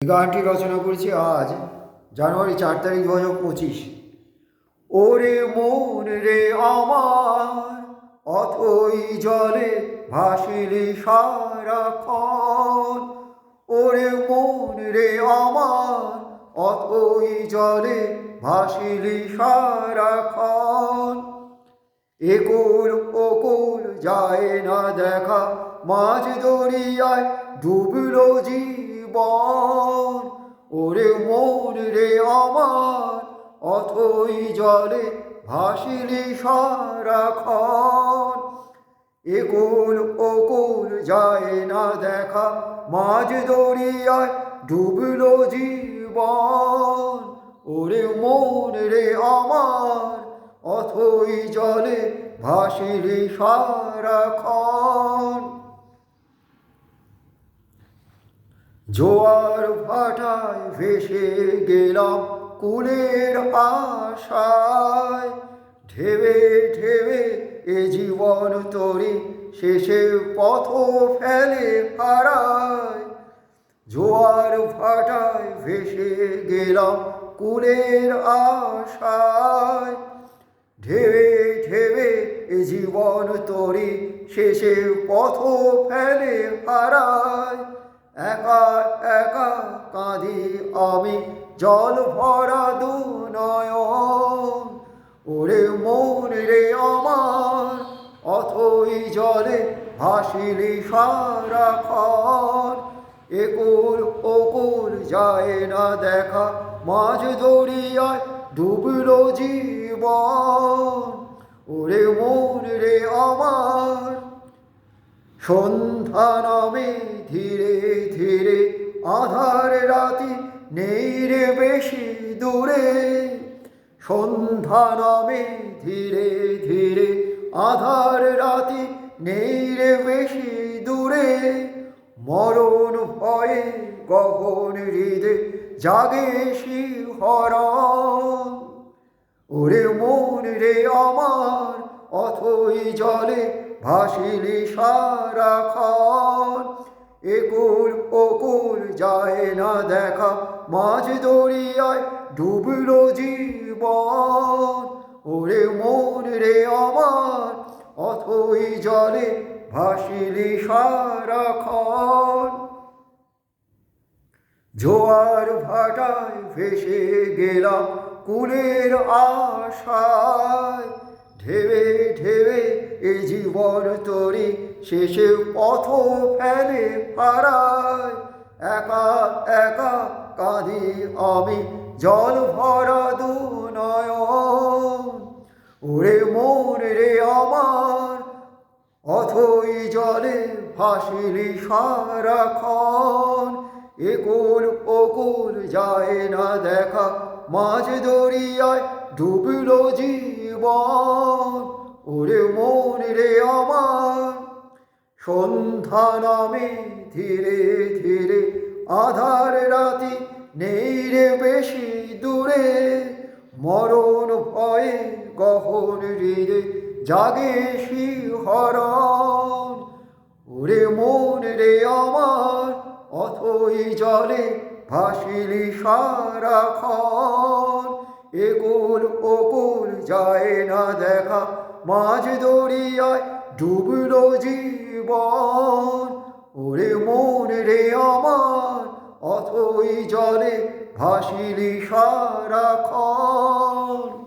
গানটি রচনা করেছি আজ, জানুয়ারি চার তারিখ দু হাজার পঁচিশ। ওরে মন রে আমার, অথই জলে ভাসিলি সারাক্ষণ ওরে মন রে আমার, অথই জলে ভাসিলি সারাক্ষণ একুল ওকুল যায় না দেখা, মাঝ দরিয়ায় ডুবলো জীবন ওরে মন রে আমার, অথই জলে ভাসিলি সারাক্ষণ একুল ওকুল যায় না দেখা, মাঝ দরিয়ায় ডুবলো জীবন। ওরে মন রে আমার, অথই জলে ভাসিলি সারাক্ষণ জোয়ার ভাটায় ভেসে গেলাম কুলের আশায়। ঢেবে ঢেবে এ জীবন তরি শেষে পথ ফেলে হারায়। জোয়ার ভাটায় ভেসে গেলাম কুলের আশায়। ঢেবে ঢেবে এ জীবন তরি শেষে পথ ফেলে হারায়। একা একা কাঁদি আমি জল ভরা দু নয়ন। ওরে মন রে আমার, অথই জলে ভাসিলি সারাক্ষণ একুর ওকুল যায় না দেখা, মাঝ দরিয়ায় ডুবলো জীবন। ওরে মন রে আমার সন্ধ্যা নামে ধীরে ধীরে আধার রাতি নেই রে বেশি দূরে। সন্ধ্যা নামে ধীরে ধীরে আধার রাতি নেই রে বেশি দূরে। মরণ ভয়ে গহন হৃদে জাগে শিহরণ। ওরে মন রে আমার অথই জলে ভাসিলি সারা সারাক্ষণ একুল ওকুল যায় না দেখা, মাঝ দরিয়ায় ডুবলো জীবন। ওরে মন রে আমার, অথই জলে ভাসিলি সারাক্ষণ জোয়ার ভাটায় ভেসে গেলাম কুলের আশায়। ঢেবে ঢেবে এ জীবন তরি শেষে পথ ফেলে পারায় একা একা কাঁদি আমি জল ভরা দু ওরে মন রে আমার, অথই জলে ভাসিলি সারাক্ষণ একুল ওকুল যায় না দেখা, মাঝ দরিয়ায় ডুবলো জীবন। ওরে মন রে আমার, সন্ধ্যা নামে ধীরে ধীরে আধার রাতি নেই রে বেশি দূরে, মরণ ভয়ে গহন হৃদে জাগে শিহরণ। ওরে মন রে আমার, অথই জলে ভাসিলি সারাক্ষণ। একুল ওকুল যায় না দেখা, মাঝ দরিয়ায় ডুবল জীবন। ওরে মন রে আমার, অথই জলে ভাসিলি সারা সারাক্ষণ